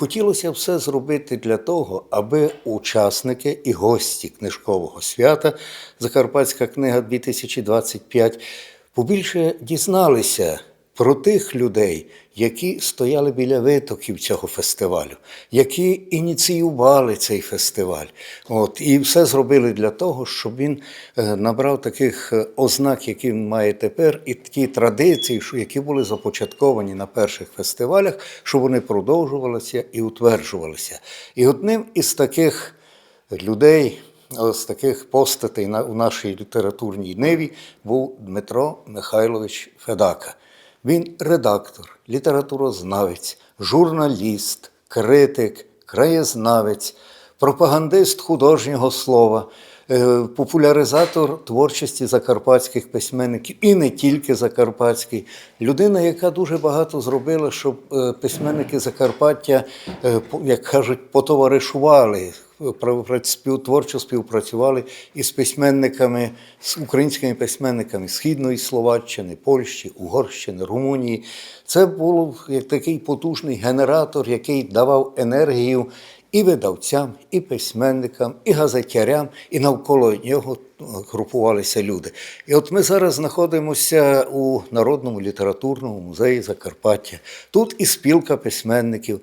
Хотілося все зробити для того, аби учасники і гості книжкового свята Закарпатська книга 2025 побільше дізналися про тих людей, які стояли біля витоків цього фестивалю, які ініціювали цей фестиваль. От, і все зробили для того, щоб він е, набрав таких е, ознак, які він має тепер, і ті традиції, які були започатковані на перших фестивалях, щоб вони продовжувалися і утверджувалися. І одним із таких людей, з таких постатей у нашій літературній ниві був Дмитро Михайлович Федака. Він редактор, літературознавець, журналіст, критик, краєзнавець, пропагандист художнього слова, е, популяризатор творчості закарпатських письменників і не тільки закарпатський. Людина, яка дуже багато зробила, щоб е, письменники Закарпаття, е, як кажуть, потоваришували, творчо співпрацювали із письменниками, з українськими письменниками Східної Словаччини, Польщі, Угорщини, Румунії. Це був як такий потужний генератор, який давав енергію і видавцям, і письменникам, і газетярям, і навколо нього групувалися люди. І от ми зараз знаходимося у Народному літературному музеї Закарпаття. Тут і спілка письменників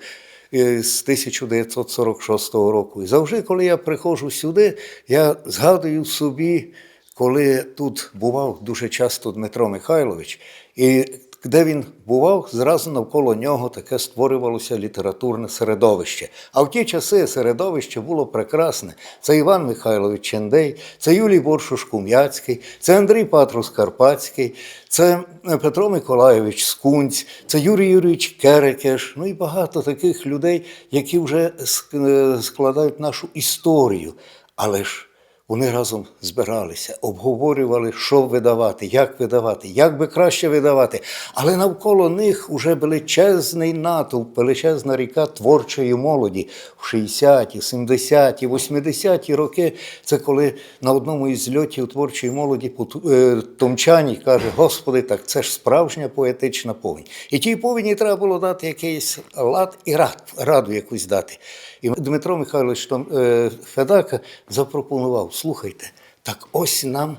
з 1946 року. І завжди, коли я приходжу сюди, я згадую собі, коли тут бував дуже часто Дмитро Михайлович, і де він бував, зразу навколо нього таке створювалося літературне середовище. А в ті часи середовище було прекрасне. Це Іван Михайлович Чендей, це Юлій Боршуш Кум'яцький, це Андрій Патрус Карпатський, це Петро Миколайович Скунць, це Юрій Юрійович Керекеш, ну і багато таких людей, які вже е, складають нашу історію. Але ж вони разом збиралися, обговорювали, що видавати, як видавати, як би краще видавати. Але навколо них уже величезний натовп, величезна ріка творчої молоді в 60-ті, 70-ті, 80-ті роки. Це коли на одному із зльотів творчої молоді е, Томчані каже: Господи, так це ж справжня поетична повінь. І тій повіні треба було дати якийсь лад і рад, раду якусь дати. І Дмитро Михайлович е, Федака запропонував: слухайте, так ось нам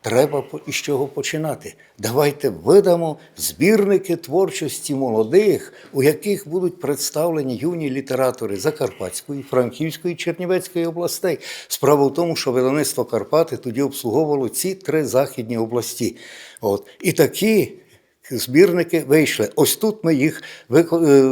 треба із чого починати. Давайте видамо збірники творчості молодих, у яких будуть представлені юні літератори Закарпатської, Франківської, Чернівецької областей. Справа в тому, що видавництво Карпати тоді обслуговувало ці три західні області. От. І такі збірники вийшли. Ось тут ми їх е,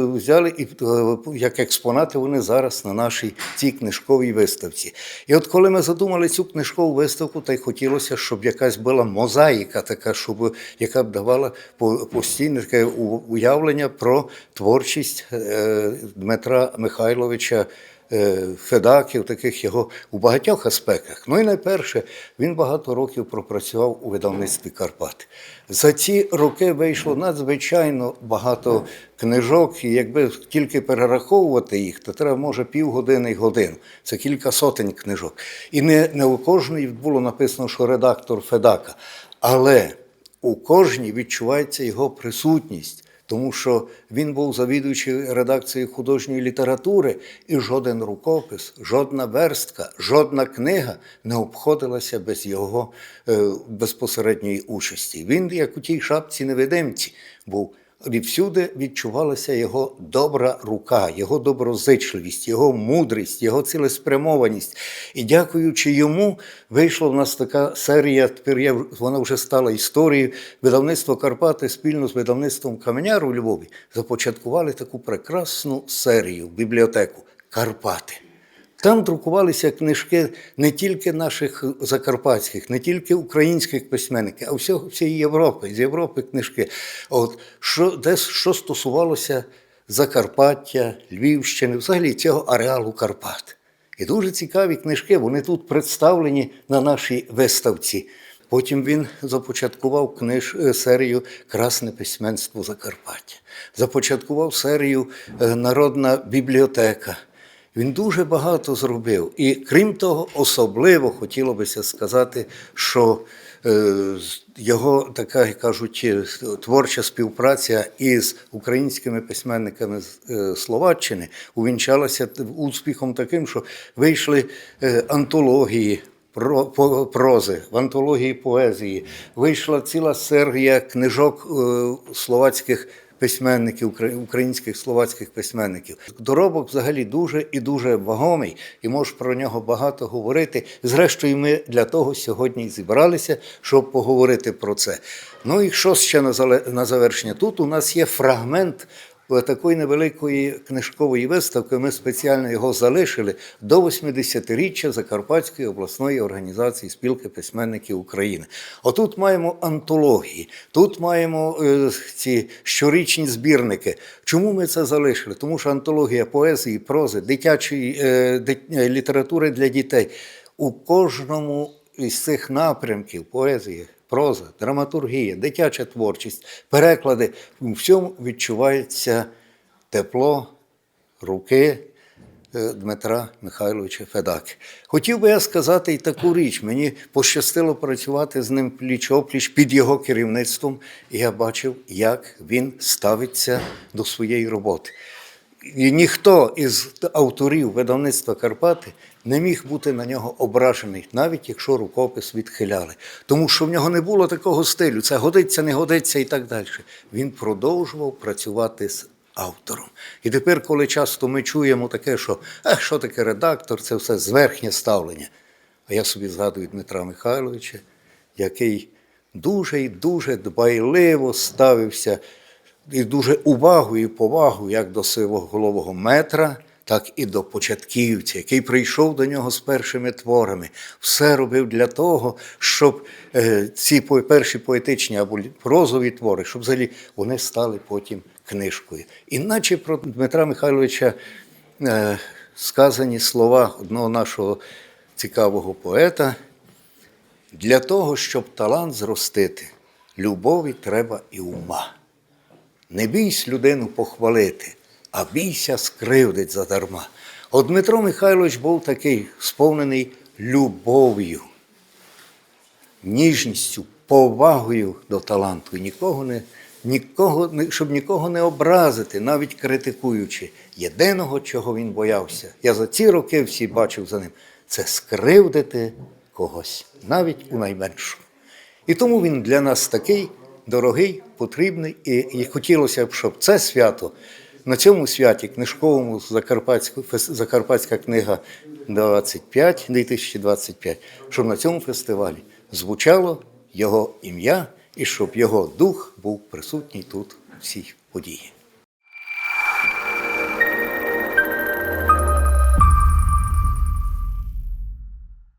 взяли і е, як експонати вони зараз на нашій цій книжковій виставці. І от коли ми задумали цю книжкову виставку, то й хотілося, щоб якась була мозаїка, така, щоб яка б давала постійне таке уявлення про творчість е, Дмитра Михайловича. Е, Федаків, таких його у багатьох аспектах. Ну і найперше, він багато років пропрацював у видавництві Карпат. За ці роки вийшло надзвичайно багато книжок, і якби тільки перераховувати їх, то треба може півгодини й годину. Це кілька сотень книжок. І не, не у кожної було написано, що редактор Федака. Але у кожній відчувається його присутність тому що він був завідуючий редакцією художньої літератури, і жоден рукопис, жодна верстка, жодна книга не обходилася без його е, безпосередньої участі. Він, як у тій шапці невидимці, був. І всюди відчувалася його добра рука, його доброзичливість, його мудрість, його цілеспрямованість. І дякуючи йому, вийшла в нас така серія. Тепер я, вона вже стала історією. Видавництво Карпати спільно з видавництвом Каменяр у Львові започаткували таку прекрасну серію бібліотеку Карпати. Там друкувалися книжки не тільки наших закарпатських, не тільки українських письменників, а всього всієї Європи, з Європи книжки. От що десь що стосувалося Закарпаття, Львівщини, взагалі цього ареалу Карпат. І дуже цікаві книжки, вони тут представлені на нашій виставці. Потім він започаткував книж е, серію Красне письменство Закарпаття, започаткував серію е, Народна бібліотека. Він дуже багато зробив. І крім того, особливо хотіло бися сказати, що е, його така, як кажуть, е, творча співпраця із українськими письменниками з е, Словаччини увінчалася успіхом таким, що вийшли антології. Прози, в антології поезії вийшла ціла серія книжок словацьких письменників, укра- українських словацьких письменників. Доробок взагалі дуже і дуже вагомий, і можеш про нього багато говорити. Зрештою, ми для того сьогодні зібралися, щоб поговорити про це. Ну і що ще на завершення? Тут у нас є фрагмент. Такої невеликої книжкової виставки ми спеціально його залишили до 80-річчя Закарпатської обласної організації спілки письменників України. Отут маємо антології, тут маємо е, ці щорічні збірники. Чому ми це залишили? Тому що антологія поезії, прози, дитячої е, дит- е, літератури для дітей у кожному із цих напрямків поезії, проза, драматургія, дитяча творчість, переклади у всьому відчувається тепло руки е, Дмитра Михайловича Федаки. Хотів би я сказати і таку річ. Мені пощастило працювати з ним пліч опліч під його керівництвом, і я бачив, як він ставиться до своєї роботи. Ніхто із авторів видавництва Карпати не міг бути на нього ображений, навіть якщо рукопис відхиляли. Тому що в нього не було такого стилю, це годиться, не годиться і так далі. Він продовжував працювати з автором. І тепер, коли часто ми чуємо таке, що а, що таке редактор, це все зверхнє ставлення. А я собі згадую Дмитра Михайловича, який дуже і дуже дбайливо ставився і дуже увагою і повагою як до сивоголового метра, так і до початківця, який прийшов до нього з першими творами. Все робив для того, щоб е, ці перші поетичні або прозові твори, щоб взагалі вони стали потім книжкою. Іначе про Дмитра Михайловича е, сказані слова одного нашого цікавого поета. Для того, щоб талант зростити, любові треба і ума. Не бійсь людину похвалити, а бійся скривдить задарма. От Дмитро Михайлович був такий, сповнений любов'ю, ніжністю, повагою до таланту. Нікого не, нікого, щоб нікого не образити, навіть критикуючи. Єдиного, чого він боявся, я за ці роки всі бачив за ним, це скривдити когось, навіть у найменшому. І тому він для нас такий дорогий, потрібний, і, хотілося б, щоб це свято на цьому святі, книжковому Закарпатську, Закарпатська книга 25, 2025, щоб на цьому фестивалі звучало його ім'я і щоб його дух був присутній тут у цій події.